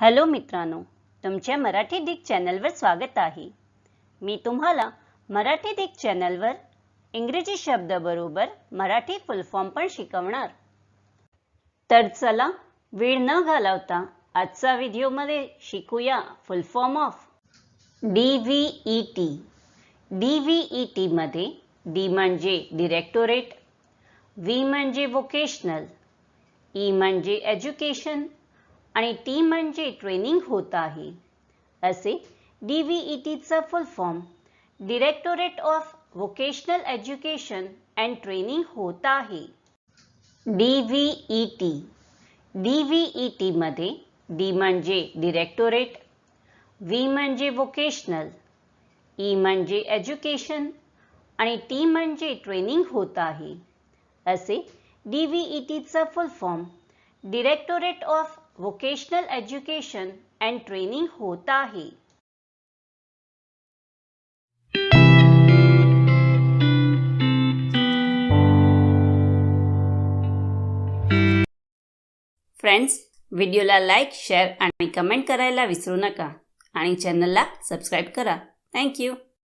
Hello मित्रांनो तुमच्या Marathi Dick चॅनलवर स्वागत आहे. मी तुम्हाला मराठी डिक चॅनलवर इंग्रजी शब्दाबरोबर मराठी फुल फॉर्म पण शिकवणार. तर चला वेळ न घालवता आजचा व्हिडिओमध्ये शिकूया full form of D V E T D V E टीमध्ये डी म्हणजे डिरेक्टोरेट व्ही म्हणजे वोकेशनल ई e म्हणजे एज्युकेशन आणि टी म्हणजे ट्रेनिंग होत आहे. असे डी व्ही ई टीचा full form directorate of vocational education and training होत आहे. D V E T D V E टीमध्ये डी म्हणजे डिरेक्टोरेट व्ही म्हणजे वोकेशनल ई म्हणजे एज्युकेशन आणि टी म्हणजे ट्रेनिंग होत आहे. असे डी व्ही ई टीचा full form directorate of vocational education and training होत आहे फ्रेंड्स व्हिडिओला लाईक शेअर आणि कमेंट करायला विसरू नका. आणि चॅनलला सबस्क्राईब करा. थँक्यू